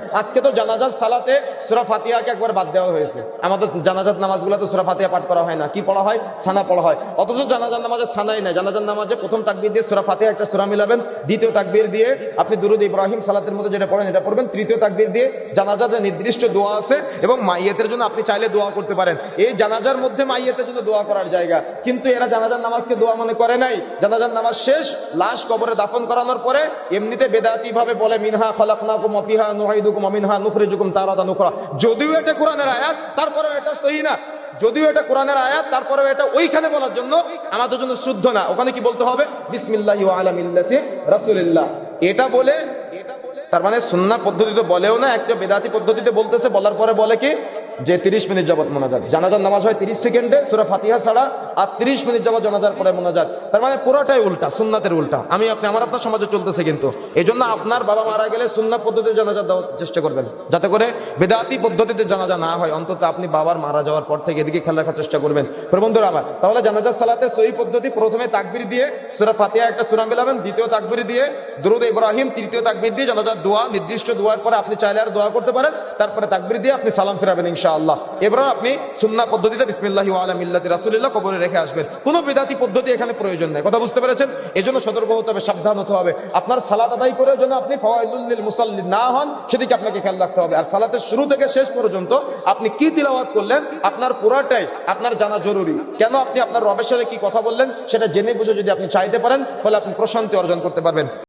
আজকে তো জানাজাত, সালাতে সুরা ফাতিহাকে একবার বাদ দেওয়া হয়েছে। আমাদের জানাজাত নামাজগুলো তো সুরা ফাতিহা পাঠ করা হয় না। কি পড়া হয়? সানা পড়া হয়। অথচ জানাজার নামাজে সানাই নাই। জানাজার নামাজে প্রথম তাকবির দিয়ে সুরা ফাতিহা একটা সুরা মিলাবেন। দ্বিতীয় তাকবির দিয়ে আপনি দুরুদ ইব্রাহিম সালাতের মধ্যে যেটা পড়েন, এটা পড়বেন। তৃতীয় তাকবির দিয়ে জানাজার যে নির্দিষ্ট দোয়া আছে এবং মাইয়েতের জন্য আপনি চাইলে দোয়া করতে পারেন। এই জানাজার মধ্যে মাইয়েতের জন্য দোয়া করার জায়গা। কিন্তু এরা জানাজার নামাজকে দোয়া মনে করে নাই। জানাজার নামাজ শেষ, লাশ কবরে দাফন করানোর পরে এমনিতে বেদাতি ভাবে বলে, মিনহা খলাকনাকুম যদিও এটা আয়াত, তারপরেও এটা ওইখানে বলার জন্য আমাদের জন্য শুদ্ধ না। ওখানে কি বলতে হবে? বিসমিল্লাহ রাসূলিল্লাহ। এটা বলে, তার মানে সুন্না পদ্ধতিতে বলেও না, একটা বেদাতি পদ্ধতিতে বলতেছে, বলার পরে বলে কি? যে তিরিশ মিনিট যাবত মোনাজাত। জানাজার নামাজ হয় তিরিশ সেকেন্ডে, সুরা ফাতিহা ছাড়া আর তিরিশ মিনিট যাবত জানাজার পরে মোনাজাত। তার মানে পুরোটাই উল্টা, সুন্নাতের উল্টা। আমি আপনি, আমার আপনার সমাজে চলতেছে কিন্তু। এই জন্য আপনার বাবা মারা গেলে সুন্নাত পদ্ধতিতে জানাজা দেওয়ার চেষ্টা করবেন। যাতে করে বেদাতি পদ্ধতিতে জানাজা না হয়। অন্তত আপনি বাবার মারা যাওয়ার পর থেকে এদিকে খেয়াল রাখার চেষ্টা করবেন। বন্ধুরা আমার, তাহলে জানাজার সালাতের সহি পদ্ধতি প্রথমে তাকবির দিয়ে সুরা ফাতিহা একটা সুরা মিলাবেন, দ্বিতীয় তাকবির দিয়ে দুরুদ ইব্রাহিম, তৃতীয় তাকবির দিয়ে জানাজার দোয়া, নির্দিষ্ট দোয়ার পরে আপনি চাইলে আর দোয়া করতে পারেন। তারপরে তাকবির দিয়ে আপনি সালাম ফিরাবেন ইনশাআল্লাহ। এবার আপনি সুন্নাহ পদ্ধতিতে বিসমিল্লাহি ওয়ালা মিল্লাতি রাসূলিল্লাহ কবরে রেখে আসবেন। কোনো বিদাতি পদ্ধতি এখানে প্রয়োজন নেই। কথা বুঝতে পেরেছেন? এজন্য সতর্ক হতে হবে, সাবধান হতে হবে। আপনার সালাত আদায় করার জন্য আপনি ফওয়াইদুল মুসাল্লি না হন, সেদিকে আপনাকে খেয়াল রাখতে হবে। আর সালাতের শুরু থেকে শেষ পর্যন্ত আপনি কি তিলাওয়াত করলেন, আপনার পুরাটাই আপনার জানা জরুরি। কেন আপনি আপনার রবের সাথে কি কথা বললেন, সেটা জেনে বুঝে যদি আপনি চাইতে পারেন, তাহলে আপনি প্রশান্তি অর্জন করতে পারবেন।